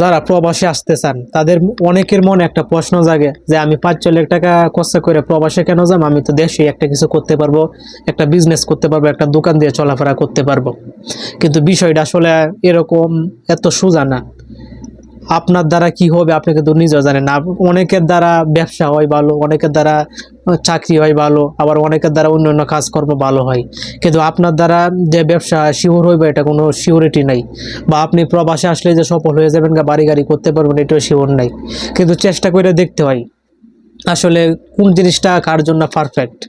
যারা প্রবাসে আসতে চান, তাদের অনেকের মনে একটা প্রশ্ন জাগে যে, আমি পাঁচ লাখ টাকা খরচা করে প্রবাসে কেন যাম? আমি তো দেশে একটা কিছু করতে পারব, একটা বিজনেস করতে পারব, একটা দোকান দিয়ে চলাফেরা করতে পারব। কিন্তু বিষয়টা আসলে এরকম এত সোজা না। আপনার দ্বারা কি হবে আপনি কিন্তু নিজেও জানেন না। অনেকের দ্বারা ব্যবসা হয় ভালো, অনেকের দ্বারা চাকরি হয় ভালো, আবার অনেকের দ্বারা অন্য অন্য কাজকর্ম ভালো হয়। কিন্তু আপনার দ্বারা যে ব্যবসা শিওর হইবে, এটা কোনো শিওরিটি নাই। বা আপনি প্রবাসে আসলে যে সফল হয়ে যাবেন বা বাড়ি গাড়ি করতে পারবেন, এটাও শিওর নাই। কিন্তু চেষ্টা করে দেখতে হয়, আসলে কোন জিনিসটা কার জন্য পারফেক্ট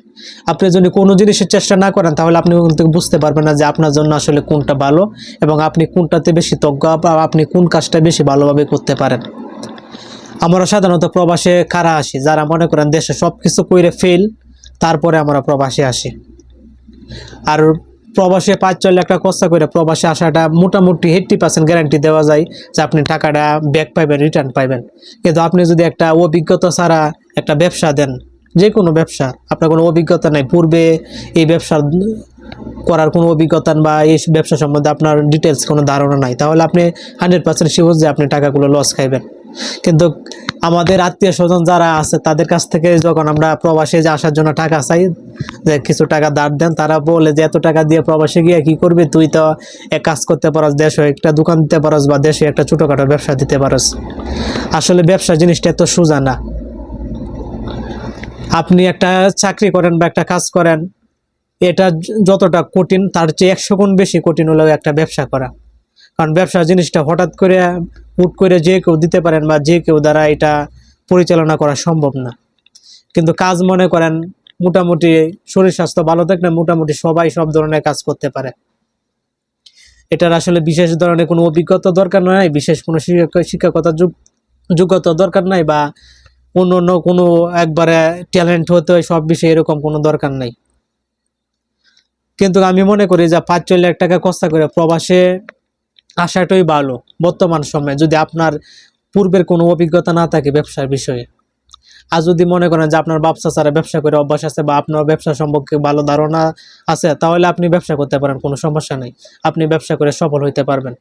আপনি যদি কোনো জিনিসের চেষ্টা না করেন, তাহলে আপনি বুঝতে পারবেন না যে আপনার জন্য আসলে কোনটা ভালো এবং আপনি কোনটাতে বেশি তজ্ঞ বা আপনি কোন কাজটা বেশি ভালোভাবে করতে পারেন। আমরা সাধারণত প্রবাসে কারা আসি, যারা মনে করেন দেশে সব কিছু করে ফেল, তারপরে আমরা প্রবাসে আসি। আর প্রবাসে পাঁচ ছয় লাখ টাকা খরচা করে প্রবাসে আসাটা মোটামুটি এইট্টি পার্সেন্ট গ্যারান্টি দেওয়া যায় যে আপনি টাকাটা ব্যাক পাইবেন রিটার্ন পাইবেন। কিন্তু আপনি যদি একটা অভিজ্ঞতা ছাড়া একটা ব্যবসা দেন, যে কোনো ব্যবসা, আপনার কোনো অভিজ্ঞতা নেই, পূর্বে এই ব্যবসা করার কোনো অভিজ্ঞতা বা এই ব্যবসা সম্বন্ধে আপনার ডিটেলস কোনো ধারণা নাই, তাহলে আপনি হান্ড্রেড পার্সেন্ট শিওর যে আপনি টাকাগুলো লস খাইবেন। কিন্তু আমাদের আত্মীয় স্বজন যারা আছে, তাদের কাছ থেকে যখন আমরা প্রবাসে যে আসার জন্য টাকা চাই, যে কিছু টাকা ধার দেন, তারা বলে যে, এত টাকা দিয়ে প্রবাসে গিয়ে কি করবি? তুই তো এক কাজ করতে পারস, দেশে একটা দোকান দিতে পারস বা দেশে একটা ছোটোখাটো ব্যবসা দিতে পারস। আসলে ব্যবসা জিনিসটা এত সোজা না। আপনি একটা চাকরি করেন বা একটা কাজ করেন, এটা যতটা কঠিন, তার চেয়ে একশো গুণ বেশি কঠিন হলেও একটা ব্যবসা করা। কারণ ব্যবসা জিনিসটা হঠাৎ করে হুট করে যে কেউ দিতে পারেন বা যে কেউ দ্বারা এটা পরিচালনা করা সম্ভব না। কিন্তু কাজ মনে করেন, মোটামুটি শরীর স্বাস্থ্য ভালো থাকলে মোটামুটি সবাই সব ধরনের কাজ করতে পারে। এটার আসলে বিশেষ ধরনের কোনো অভিজ্ঞতা দরকার নাই, বিশেষ কোনো শিক্ষক- শিক্ষকতা যোগ- যোগ্যতা দরকার নাই বা অন্য অন্য কোনো একবারে ট্যালেন্ট হতে হয়, সব বিষয়ে এরকম কোনো দরকার নাই। কিন্তু আমি মনে করি যে পাঁচ লাখ টাকা খরচা করে প্রবাসে আসাটাই ভালো বর্তমান সময়ে, যদি আপনার পূর্বের কোনো অভিজ্ঞতা না থাকে ব্যবসার বিষয়ে। আর যদি মনে করেন যে আপনার ব্যবসা ছাড়া ব্যবসা করে অভ্যাস আছে বা আপনার ব্যবসা সম্পর্কে ভালো ধারণা আছে, তাহলে আপনি ব্যবসা করতে পারেন, কোনো সমস্যা নেই। আপনি ব্যবসা করে সফল হইতে পারবেন।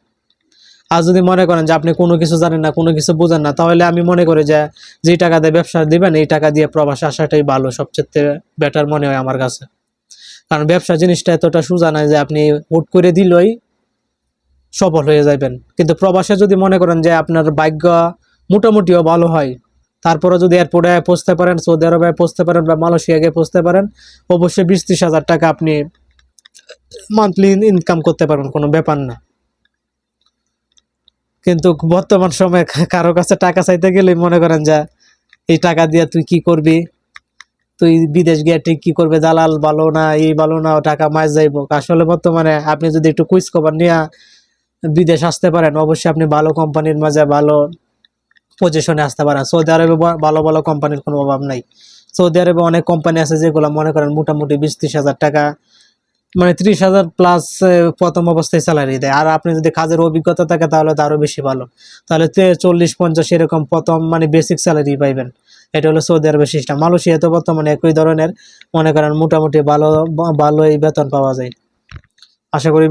আর যদি মনে করেন যে আপনি কোনো কিছু জানেন না, কোনো কিছু বোঝেন না, তাহলে আমি মনে করি যে যেই টাকা দিয়ে ব্যবসা দিবেন, এই টাকা দিয়ে প্রবাসে আসাটাই ভালো, সবচেয়ে বেটার মনে হয় আমার কাছে। কারণ ব্যবসা জিনিসটা এতটা সোজা নয় যে আপনি হুট করে দিলই সফল হয়ে যাবেন কিন্তু প্রবাসে যদি মনে করেন যে আপনার ভাগ্য মোটামুটিও ভালো হয় তারপরে যদি এয়ারপোর্টে পৌঁছতে পারেন, সৌদি আরবে পৌঁছতে পারেন বা মালয়েশিয়া গিয়ে পৌঁছতে পারেন, অবশ্যই বিশ ত্রিশ হাজার টাকা আপনি মান্থলি ইনকাম করতে পারবেন, কোনো ব্যাপার না। কিন্তু বর্তমান সময়ে কারও কাছে টাকা চাইতে গেলে মনে করেন যে এই টাকা দিয়ে তুই কি করবি? তুই বিদেশ গিয়ে ঠিক কী করবে? দালাল ভালো না, এই ভালো না টাকা মাস যাইব। আসলে বর্তমানে আপনি যদি একটু কুইজ খবর নিয়ে বিদেশ আসতে পারেন, অবশ্যই আপনি ভালো কোম্পানির মাঝে ভালো পজিশনে আসতে পারেন। সৌদি আরবে ভালো ভালো কোম্পানির কোনো অভাব নাই। সৌদি আরবে অনেক কোম্পানি আছে যেগুলো মনে করেন মোটামুটি বিশ, ত্রিশ হাজার টাকা মানে ত্রিশ হাজার প্লাস প্রথম অবস্থায় স্যালারি দেয়। আর আপনি যদি কাজের অভিজ্ঞতা থাকে তাহলে তো আরও বেশি ভালো। তাহলে চল্লিশ, পঞ্চাশ এরকম প্রথম মানে বেসিক স্যালারি পাইবেন। এটা হলো সৌদি আরবের সিস্টেম মালয়েশিয়াতে বর্তমানে একই ধরনের। মনে করেন মোটামুটি ভালো, ভালোই বেতন পাওয়া যায়। আশা করি